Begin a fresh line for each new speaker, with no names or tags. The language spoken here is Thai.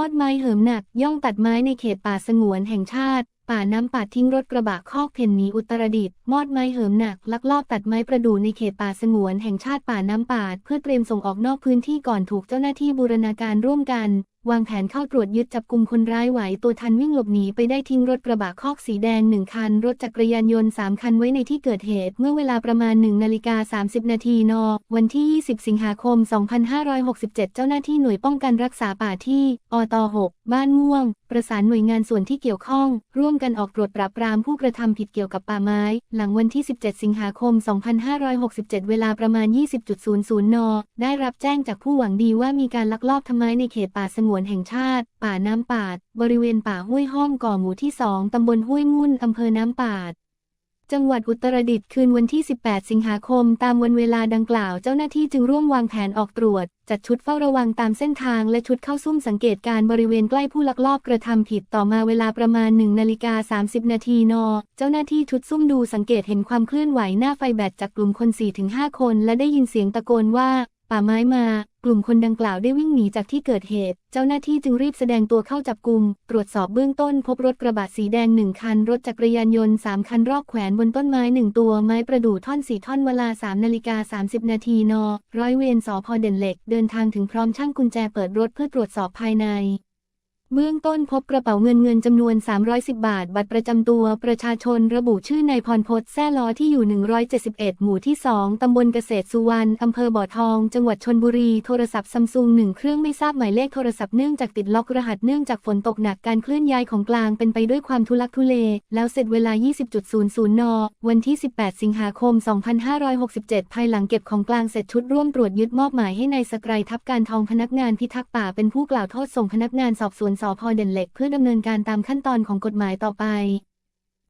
มอดไม้เหิมหนัก ย่องตัดไม้ในเขตป่าสงวนแห่งชาติ ป่าน้ำป่าทิ้งรถกระบะคอกเพ่นหนีอุตรดิตถ์มอดไม้เหิมหนัก ลักลอบตัดไม้ประดู่ในเขตป่าสงวนแห่งชาติป่าน้ำป่าเพื่อเตรียมส่งออกนอกพื้นที่ก่อนถูกเจ้าหน้าที่บูรณาการร่วมกัน วางแผนเข้าตรวจยึดจับกลุ่มคนร้ายไหวตัวทันวิ่งหลบหนีไปได้ทิ้งรถกระบะคอกสีแดงหนึ่งคัน รถจักรยานยนต์สามคันไว้ในที่เกิดเหตุ เมื่อเวลาประมาณ1นาฬิกา30 นาทีน วันที่ 20 สิงหาคม 2567 เจ้าหน้าที่หน่วยป้องกันรักษาป่าที่ อต 6 บ้านม่วงประสานหน่วยงานส่วนที่เกี่ยวข้อง ร่วมกันออกตรวจปราบปรามผู้กระทำผิดเกี่ยวกับป่าไม้ หลังวันที่ 17 สิงหาคม 2567 เวลาประมาณ 20.00 น ได้รับแจ้งจากผู้หวังดีว่ามีการลักลอบทำไม้ในเขตป่าสงวนแห่งชาติ ป่าน้ำปาด บริเวณป่าห้วยห้อมก่อหมู่ที่ 2 ตำบลห้วยมุ่นอำเภอน้ำปาด จังหวัดอุตรดิตถ์คืนวันที่ 18 สิงหาคม ตามวันเวลาดังกล่าวเจ้าหน้าที่จึงร่วมวางแผนออกตรวจ จัดชุดเฝ้าระวังตามเส้นทางและชุดเข้าซุ่มสังเกตการบริเวณใกล้ผู้ลักลอบกระทำผิดต่อมาเวลาประมาณ1นาฬิกา30 นาทีน เจ้าหน้าที่ชุดซุ่มดูสังเกตเห็นความเคลื่อนไหวหน้าไฟแบตจากกลุ่มคน 4-5 คน และได้ยินเสียงตะโกนว่า ป่าไม้มา กลุ่มคนดังกล่าวได้วิ่งหนีจากที่เกิดเหตุ เจ้าหน้าที่จึงรีบแสดงตัวเข้าจับกลุ่ม ตรวจสอบเบื้องต้นพบรถกระบะสีแดงหนึ่งคัน รถจักรยานยนต์สามคันรอกแขวนบนต้นไม้หนึ่งตัว ไม้ประดู่ท่อนสี่ท่อนเวลา3นาฬิกา30นาทีน ร้อยเวรสพเด่นเหล็ก เดินทางถึงพร้อมช่างกุญแจเปิดรถเพื่อตรวจสอบภายใน เบื้องต้นพบกระเป๋าเงินเงินจำนวน 310 บาท บัตรประจำตัวประชาชนระบุชื่อนายพรพศแซ่ล้อที่อยู่ 171 หมู่ที่ 2 ตำบลเกษตรสุวรรณ อำเภอบ่อทอง จังหวัดชนบุรี โทรศัพท์ซัมซุงหนึ่งเครื่องไม่ทราบหมายเลขโทรศัพท์เนื่องจากติดล็อกรหัสเนื่องจากฝนตกหนักการเคลื่อนย้ายของกลางเป็นไปด้วยความทุลักทุเล แล้วเสร็จเวลา 20.00 น วันที่ 18 สิงหาคม 2567 ภายหลังเก็บของกลางเสร็จชุดร่วมตรวจยึดมอบหมายให้ในายสกรายทับการทองพนักงานพิทักษ์ป่าเป็นผู้กล่าวโทษส่งพนักงานสอบสวนสพเด่นเหล็กเพื่อดำเนินการตามขั้นตอนของกฎหมายต่อไป